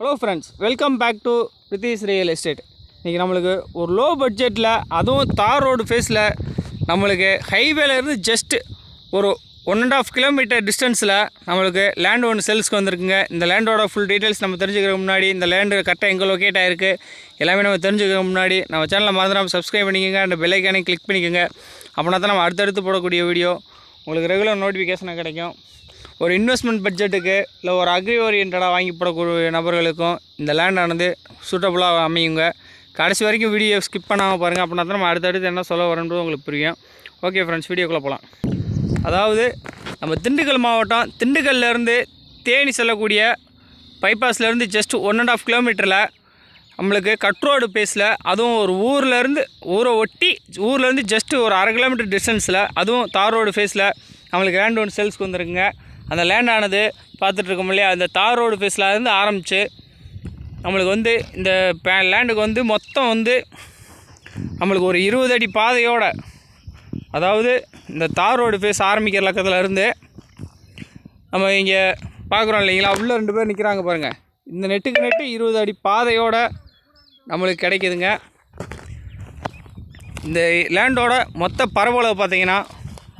Hello friends welcome back to Prithi's real estate இன்றைக்கி நம்மளுக்கு ஒரு லோ பட்ஜெட்டில் அதுவும் தார் ரோடு ஃபேஸில் நம்மளுக்கு ஹைவேலேருந்து ஜஸ்ட்டு ஒரு ஒன் அண்ட் ஆஃப் கிலோமீட்டர் டிஸ்டன்ஸில் நம்மளுக்கு லேண்ட் ஒன்று சேல்ஸ்க்கு வந்திருக்குங்க. இந்த லேண்டோட ஃபுல் டீட்டெயில்ஸ் நம்ம தெரிஞ்சுக்கிறதுக்கு முன்னாடி இந்த லேண்டு கரெக்டாக எங்கே லொக்கேட் ஆகிருக்கு எல்லாமே நம்ம தெரிஞ்சுக்கிற முன்னாடி நம்ம சேனலை மறந்துடாமல் சப்ஸ்கிரைப் பண்ணிக்கோங்க அந்த பெல்லைக்கானே கிளிக் பண்ணிக்கோங்க. அப்படின்னா தான் நம்ம அடுத்தடுத்து போடக்கூடிய வீடியோ உங்களுக்கு ரெகுலர் நோட்டிஃபிகேஷனாக கிடைக்கும். ஒரு இன்வெஸ்ட்மெண்ட் பட்ஜெட்டுக்கு இல்லை ஒரு அக்ரி ஓரியன்டாக வாங்கி போடக்கூடிய நபர்களுக்கும் இந்த லேண்டானது சூட்டபுளாக அமையுங்க. கடைசி வரைக்கும் வீடியோ ஸ்கிப் பண்ணாமல் பாருங்கள் அப்படின்னா தான் நம்ம அடுத்தடுத்து என்ன சொல்ல வரன்றது உங்களுக்கு புரியும். ஓகே ஃப்ரெண்ட்ஸ் வீடியோக்குள்ளே போகலாம் அதாவது நம்ம திண்டுக்கல் மாவட்டம் திண்டுக்கல்லேருந்து தேனி செல்லக்கூடிய பைபாஸ்லேருந்து ஜஸ்ட் ஒன் அண்ட் ஆஃப் கிலோமீட்டரில் நம்மளுக்கு கட்ரோடு பேஸில் அதுவும் ஒரு ஊர்லேருந்து ஊரை ஒட்டி ஊர்லேருந்து ஜஸ்ட்டு ஒரு அரை கிலோமீட்டர் டிஸ்டன்ஸில் அதுவும் தார் ரோடு ஃபேஸில் நம்மளுக்கு லேண்ட் ஒன்று சேல்ஸ்க்கு வந்துருக்குங்க. அந்த லேண்ட் ஆனது இல்லையா? அந்த தார் ரோடு ஃபேஸில் இருந்து ஆரம்பித்து நம்மளுக்கு வந்து இந்த பே லேண்டுக்கு வந்து மொத்தம் வந்து நம்மளுக்கு ஒரு இருபது அடி பாதையோட அதாவது இந்த தார் ரோடு ஃபேஸ் ஆரம்பிக்கிற லக்கத்தில் இருந்து நம்ம இங்கே பார்க்குறோம் இல்லைங்களா? உள்ளே ரெண்டு பேர் நிற்கிறாங்க பாருங்கள் இந்த நெட்டுக்கு நெட்டு இருபது அடி பாதையோட நம்மளுக்கு கிடைக்குதுங்க. இந்த லேண்டோட மொத்த பரவளவு பார்த்தீங்கன்னா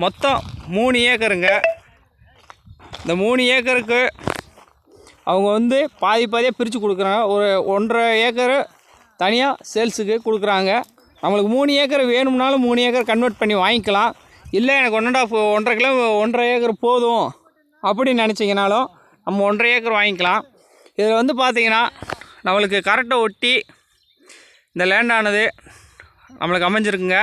மொத்தம் மூணு ஏக்கருங்க. இந்த மூணு ஏக்கருக்கு அவங்க வந்து பாதி பாதியாக பிரித்து கொடுக்குறாங்க. ஒரு ஒன்றரை ஏக்கரு தனியாக சேல்ஸுக்கு கொடுக்குறாங்க. நம்மளுக்கு மூணு ஏக்கர் வேணும்னாலும் மூணு ஏக்கர் கன்வெர்ட் பண்ணி வாங்கிக்கலாம். இல்லை எனக்கு ஒன் அண்ட் ஆஃப் ஒன்றரை கிலோ ஒன்றரை ஏக்கர் போதும் அப்படின்னு நினச்சிங்கனாலும் நம்ம ஒன்றரை ஏக்கர் வாங்கிக்கலாம். இதில் வந்து பார்த்திங்கன்னா நம்மளுக்கு கரெக்டாக ஒட்டி இந்த லேண்டானது நம்மளுக்கு அமைஞ்சிருக்குங்க.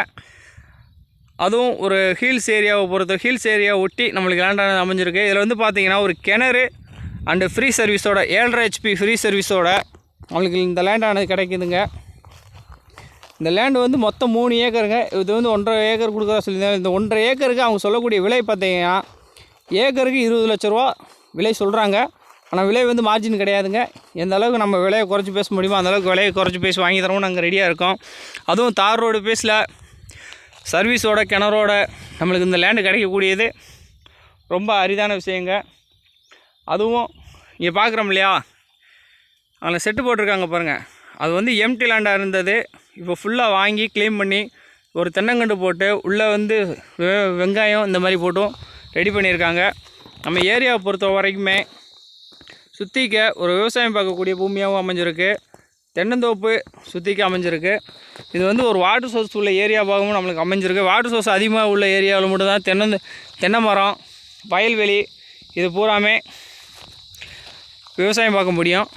அதுவும் ஒரு ஹில்ஸ் ஏரியாவை பொறுத்த ஹில்ஸ் ஏரியாவை ஒட்டி நம்மளுக்கு லேண்டானது அமைஞ்சிருக்கு. இதில் வந்து பார்த்திங்கன்னா ஒரு கிணறு அண்டு ஃப்ரீ சர்வீஸோட ஏழரை ஹெச்பி ஃப்ரீ சர்வீஸோட நம்மளுக்கு இந்த லேண்டானது கிடைக்குதுங்க. இந்த லேண்டு வந்து மொத்தம் மூணு ஏக்கருங்க. இது வந்து ஒன்றரை ஏக்கர் கொடுக்குறா சொல்லியிருந்தாங்க. இந்த ஒன்றரை ஏக்கருக்கு அவங்க சொல்லக்கூடிய விலை பார்த்தீங்கன்னா ஏக்கருக்கு இருபது லட்ச ரூபா விலை சொல்கிறாங்க ஆனால் விலை வந்து மார்ஜின் கிடையாதுங்க. எந்த அளவுக்கு நம்ம விலையை குறைச்சி பேச முடியுமோ அந்தளவுக்கு விலையை குறைச்சி பேசி வாங்கி தரவும் நாங்கள் ரெடியாக இருக்கோம். அதுவும் தார் ரோடு பேஸில் சர்வீஸோட கிணறோட நம்மளுக்கு இந்த லேண்டு கிடைக்கக்கூடியது. ரொம்ப அரிதான விஷயங்க. அதுவும் இங்கே பார்க்குறோம் இல்லையா? அதில் செட்டு போட்டிருக்காங்க பாருங்கள் அது வந்து எம்டி லேண்டாக இருந்தது. இப்போ ஃபுல்லாக வாங்கி க்ளீன் பண்ணி ஒரு தென்னங்கண்டு போட்டு உள்ளே வந்து வெ- வெங்காயம் இந்த மாதிரி போட்டும் ரெடி பண்ணியிருக்காங்க. நம்ம ஏரியாவை பொறுத்த வரைக்குமே சுற்றிக்க ஒரு விவசாயம் பார்க்கக்கூடிய பூமியாகவும் அமைஞ்சிருக்கு. தென்னந்தோப்பு சுற்றிக்கு அமைஞ்சிருக்கு. இது வந்து ஒரு வாட்டர் சோர்ஸ் உள்ள ஏரியாவாகவும் நம்மளுக்கு அமைஞ்சிருக்கு. வாட்டர் சோர்ஸ் அதிகமாக உள்ள ஏரியாவில் மட்டும்தான் தென்னந்த தென்னை மரம் வயல்வெளி இது பூராமே விவசாயம் பார்க்க முடியும்.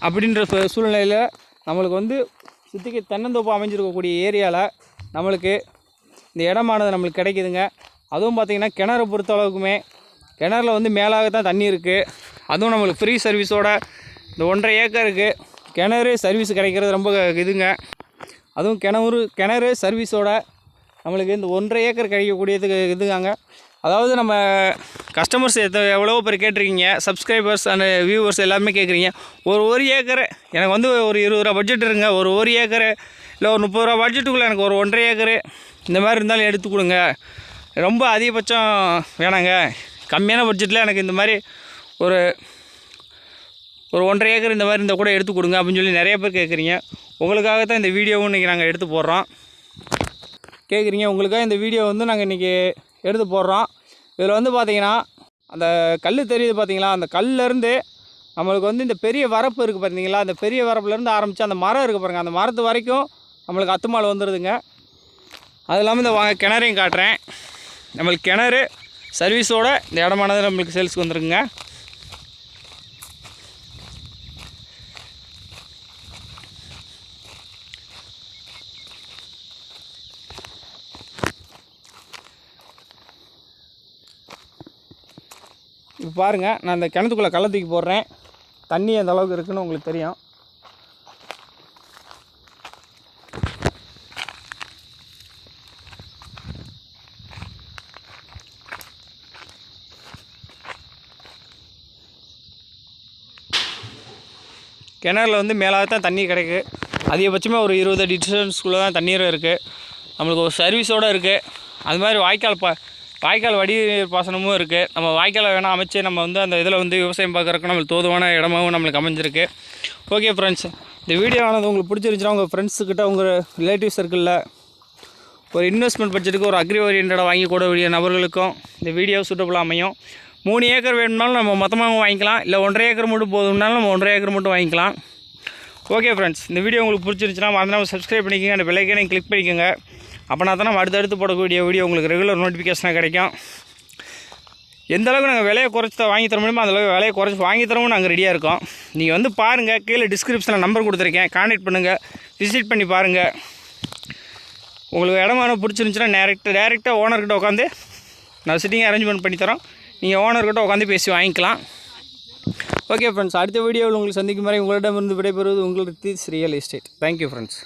அப்படின்ற சூ- சூழ்நிலையில் நம்மளுக்கு வந்து சுற்றிக்கு தென்னந்தோப்பு அமைஞ்சிருக்கக்கூடிய ஏரியாவில் நம்மளுக்கு இந்த இடமானது நம்மளுக்கு கிடைக்குதுங்க. அதுவும் பார்த்திங்கன்னா கிணறு பொறுத்த அளவுக்குமே கிணறுல வந்து மேலாக தான் தண்ணி இருக்குது அதுவும் நம்மளுக்கு ஃப்ரீ சர்வீஸோட இந்த ஒன்றரை ஏக்கருக்கு கிணறு சர்வீஸ் கிடைக்கிறது ரொம்ப இதுங்க. அதுவும் கிணறு கிணறு சர்வீஸோட நம்மளுக்கு இந்த ஒன்றரை ஏக்கர் கிடைக்கக்கூடியதுக்கு இதுதாங்க அதாவது நம்ம கஸ்டமர்ஸ் எத்த எவ்வளோ பேர் கேட்டிருக்கீங்க. சப்ஸ்கிரைபர்ஸ் அண்ட் வியூவர்ஸ் எல்லாமே கேட்குறீங்க. ஒரு ஒரு ஏக்கரு எனக்கு வந்து ஒரு இருபது ரூபா பட்ஜெட் இருங்க. ஒரு ஒரு ஏக்கரு இல்லை ஒரு முப்பது ரூபா பட்ஜெட்டுக்குள்ளே எனக்கு ஒரு ஒன்றரை ஏக்கரு இந்த மாதிரி இருந்தாலும் எடுத்து கொடுங்க. ரொம்ப அதிகபட்சம் வேணாங்க. கம்மியான பட்ஜெட்டில் எனக்கு இந்த மாதிரி ஒரு ஒரு ஒன்றரை ஏக்கர் இந்த மாதிரி இந்த கூட எடுத்து கொடுங்க அப்படின்னு சொல்லி நிறைய பேர் கேட்குறீங்க. உங்களுக்காக தான் இந்த வீடியோவும் இன்றைக்கி நாங்கள் எடுத்து போடுறோம். கேட்குறீங்க உங்களுக்காக இந்த வீடியோ வந்து நாங்கள் இன்றைக்கி எடுத்து போடுறோம். இதில் வந்து பார்த்தீங்கன்னா அந்த கல் தெரியுது பார்த்தீங்களா? அந்த கல்லேருந்து நம்மளுக்கு வந்து இந்த பெரிய வரப்பு இருக்குது பார்த்தீங்களா? அந்த பெரிய வரப்புலேருந்து ஆரம்பித்து அந்த மரம் இருக்குது பாருங்கள் அந்த மரத்து வரைக்கும் நம்மளுக்கு அத்துமால் வந்துடுதுங்க அது இல்லாமல் இந்த வாங்க கிணறையும் காட்டுறேன். நம்மளுக்கு கிணறு சர்வீஸோட இந்த இடமானது நம்மளுக்கு சேல்ஸ்க்கு வந்துருக்குங்க. இப்போ பாருங்கள் நான் இந்த கிணத்துக்குள்ளே கள்ள தூக்கி போடுறேன். தண்ணி எந்த அளவுக்கு இருக்குன்னு உங்களுக்கு தெரியும். கிணறுல வந்து மேலாக தான் தண்ணி கிடைக்கு. அதிகபட்சமாக ஒரு இருபது அடி டிஸ்டன்ஸ்குள்ளே தான் தண்ணீரும் இருக்குது நம்மளுக்கு ஒரு சர்வீஸோடு இருக்குது அது மாதிரி வாய்க்கால் பா வாய்க்கால் வடிநீர் பாசனமும் இருக்குது நம்ம வாய்க்காலை வேணால் அமைச்சு நம்ம வந்து அந்த இதில் வந்து விவசாயம் பார்க்குறக்கு நம்மளுக்கு தோதுவான இடமாவும் நம்மளுக்கு அமைஞ்சிருக்கு. ஓகே ஃப்ரெண்ட்ஸ் இந்த வீடியோ ஆனது உங்களுக்கு பிடிச்சிருந்துச்சுன்னா உங்கள் ஃப்ரெண்ட்ஸுக்கிட்ட உங்கள் ரிலேட்டிவ் சர்க்கிளில் ஒரு இன்வெஸ்ட்மெண்ட் பட்ஜெட்டுக்கு ஒரு அக்ரி ஓரியன்டாக வாங்கி கூடக்கூடிய நபர்களுக்கும் இந்த வீடியோ சூட்டபுளாக அமையும். மூணு ஏக்கர் வேணும்னாலும் நம்ம மொத்தமாகவும் வாங்கிக்கலாம். இல்லை ஒன்றரை ஏக்கர் மட்டும் போதும்னாலும் நம்ம ஒன்றரை ஏக்கர் மட்டும் வாங்கிக்கலாம். ஓகே ஃப்ரெண்ட்ஸ் இந்த வீடியோ உங்களுக்கு பிடிச்சிருந்துச்சுன்னா மறந்துடாமல் சப்ஸ்கிரைப் பண்ணிக்கோங்க. அந்த பெல்லைக்கனையும் கிளிக் பண்ணிக்கோங்க. அப்போனா தான் நம்ம அடுத்தடுத்து போடக்கூடிய வீடியோ உங்களுக்கு ரெகுலர் நோட்டிஃபிகேஷனாக கிடைக்கும். எந்த அளவுக்கு நாங்கள் விலையை குறைச்சி வாங்கி தர முடியுமோ அந்தளவுக்கு விலையை குறைச்சி வாங்கி தரவும் நாங்கள் ரெடியாக இருக்கோம். நீங்கள் வந்து பாருங்கள் கீழே டிஸ்கிரிப்ஷனில் நம்பர் கொடுத்துருக்கேன். கான்டாக்ட் பண்ணுங்கள் விசிட் பண்ணி பாருங்கள் உங்களுக்கு இடமான பிடிச்சிருந்துச்சுன்னா டேரெக்டாக டேரெக்டாக ஓனர்கிட்ட உட்காந்து நான் சிட்டிங் அரேஞ்ச்மெண்ட் பண்ணி தரோம். நீங்கள் ஓனர்கிட்ட உட்காந்து பேசி வாங்கிக்கலாம். ஓகே ஃப்ரெண்ட்ஸ் அடுத்த வீடியோவில் உங்களுக்கு சந்திக்கும் வரை உங்களிடமிருந்து விடைபெறுவது உங்களுக்கு these real estate thank you friends